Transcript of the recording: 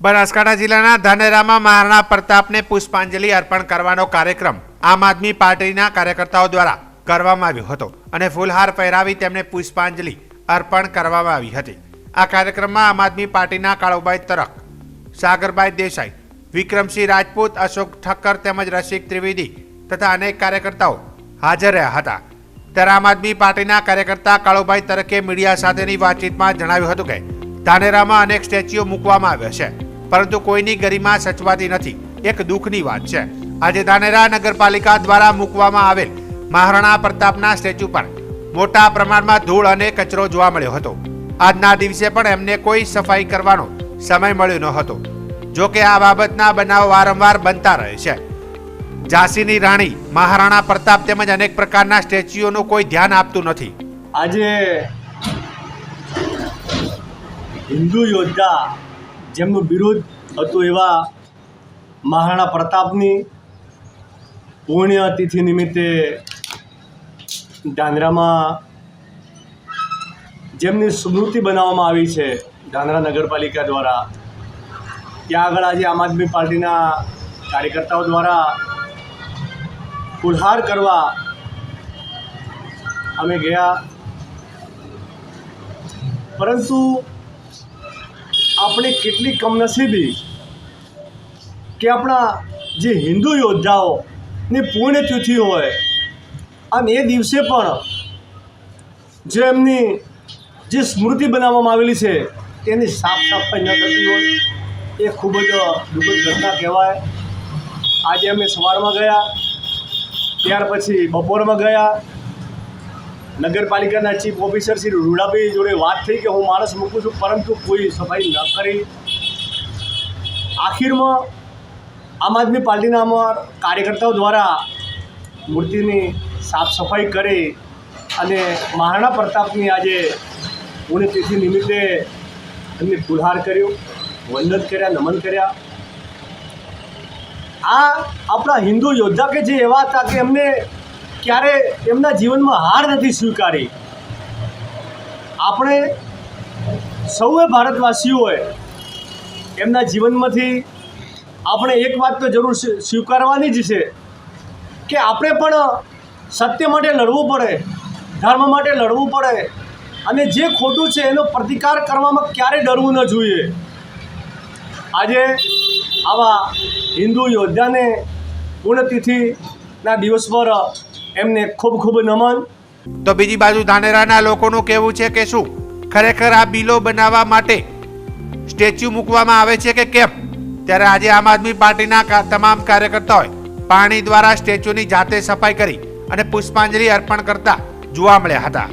બનાસકાંઠા જિલ્લાના ધાનેરામાં મહારાણા પ્રતાપને પુષ્પાંજલિ અર્પણ કરવાનો કાર્યક્રમ આમ આદમી પાર્ટીના કાર્યકર્તાઓ દ્વારા કરવામાં આવ્યો હતો અને ફૂલહાર પહેરાવી તેમને પુષ્પાંજલિ અર્પણ કરવામાં આવી હતી. આ કાર્યક્રમમાં આમ આદમી પાર્ટીના કાળુભાઈ તરક, સાગરભાઈ દેસાઈ, વિક્રમસિંહ રાજપૂત, અશોક ઠક્કર તેમજ રસિક ત્રિવેદી તથા અનેક કાર્યકર્તાઓ હાજર રહ્યા હતા. ત્યારે આમ આદમી પાર્ટીના કાર્યકર્તા કાળુભાઈ તરકે મીડિયા સાથેની વાતચીતમાં જણાવ્યું હતું કે ધાનેરામાં અનેક સ્ટેચ્યુઓ મૂકવામાં આવ્યા છે. પરંતુ કોઈની ગરિમા સચવાતી નથી. એક દુઃખની વાત છે. આજે ધાનેરા નગરપાલિકા દ્વારા મૂકવામાં આવેલ મહારાણા પ્રતાપના સ્ટેચ્યુ પર મોટા પ્રમાણમાં ધૂળ અને કચરો જોવા મળ્યો હતો. આજના દિવસે પણ એમને કોઈ સફાઈ કરવાનો સમય મળ્યો ન હતો. જો કે આ બાબતના બનાવ વારંવાર બનતા રહે છે. ઝાંસીની રાણી, મહારાણા પ્રતાપ તેમજ અનેક પ્રકારના સ્ટેચ્યુઓનું કોઈ ધ્યાન આપતું નથી. આજે હિન્દુ યોદ્ધા જેમનું બિરુદ હતું એવા મહારાણા પ્રતાપની પુણ્યતિથિ નિમિત્તે ધાંધ્રામાં જેમની સ્મૃતિ બનાવવામાં આવી છે ધાંધ્રા નગરપાલિકા દ્વારા, ત્યાં આગળ આજે આમ આદમી પાર્ટીના કાર્યકર્તાઓ દ્વારા ફુલહાર કરવા અમે ગયા. પરંતુ આપણે કેટલી કમનસીબી કે આપણા જે હિન્દુ યોદ્ધાઓની પુણ્યતિથિ હોય અને એ દિવસે પણ જે એમની જે સ્મૃતિ બનાવવામાં આવેલી છે તેની સાફ સફાઈ ન થતી હોય. એ ખૂબ જ દુઃખદ ઘટના કહેવાય. આજે અમે સવારમાં ગયા, ત્યાર પછી બપોરમાં ગયા નગરપાલિકાના ચીફ ઓફિસર શ્રી રૂડાભાઈ જોડે વાત થઈ કે હું માણસ મૂકું છું, પરંતુ કોઈ સફાઈ ન કરી. આખીરમાં આમ આદમી પાર્ટીના કાર્યકર્તાઓ દ્વારા મૂર્તિની સાફ સફાઈ કરી અને મહારાણા પ્રતાપની આજે પુણ્યતિથિ નિમિત્તે એમને ફુલહાર કર્યો, વંદન કર્યા, નમન કર્યા. આ આપણા હિન્દુ યોદ્ધા કે જે એવા હતા કે એમને ક્યારે એમના જીવનમાં હાર નથી સ્વીકારી. આપણે સૌએ ભારતવાસીઓએ એમના જીવનમાંથી આપણે એક વાત તો જરૂર સ્વી- સ્વીકારવાની જ છે કે આપણે પણ સત્ય માટે લડવું પડે, ધર્મ માટે લડવું પડે અને જે ખોટું છે એનો પ્રતિકાર કરવામાં ક્યારેય ડરવું ન જોઈએ. આજે આવા હિન્દુ યોદ્ધાને પુણ્યતિથિના દિવસ પર એમને ખૂબ ખૂબ નમન. તો બીજી બાજુ ધાનેરાના લોકોનું કહેવું છે કે શું? ખરેખર આ બિલો બનાવવા માટે સ્ટેચ્યુ મૂકવામાં આવે છે કે કેમ? ત્યારે આજે આમ આદમી પાર્ટીના તમામ કાર્યકર્તાઓએ પાણી દ્વારા સ્ટેચ્યુની જાતે સફાઈ કરી અને પુષ્પાંજલિ અર્પણ કરતા જોવા મળ્યા હતા.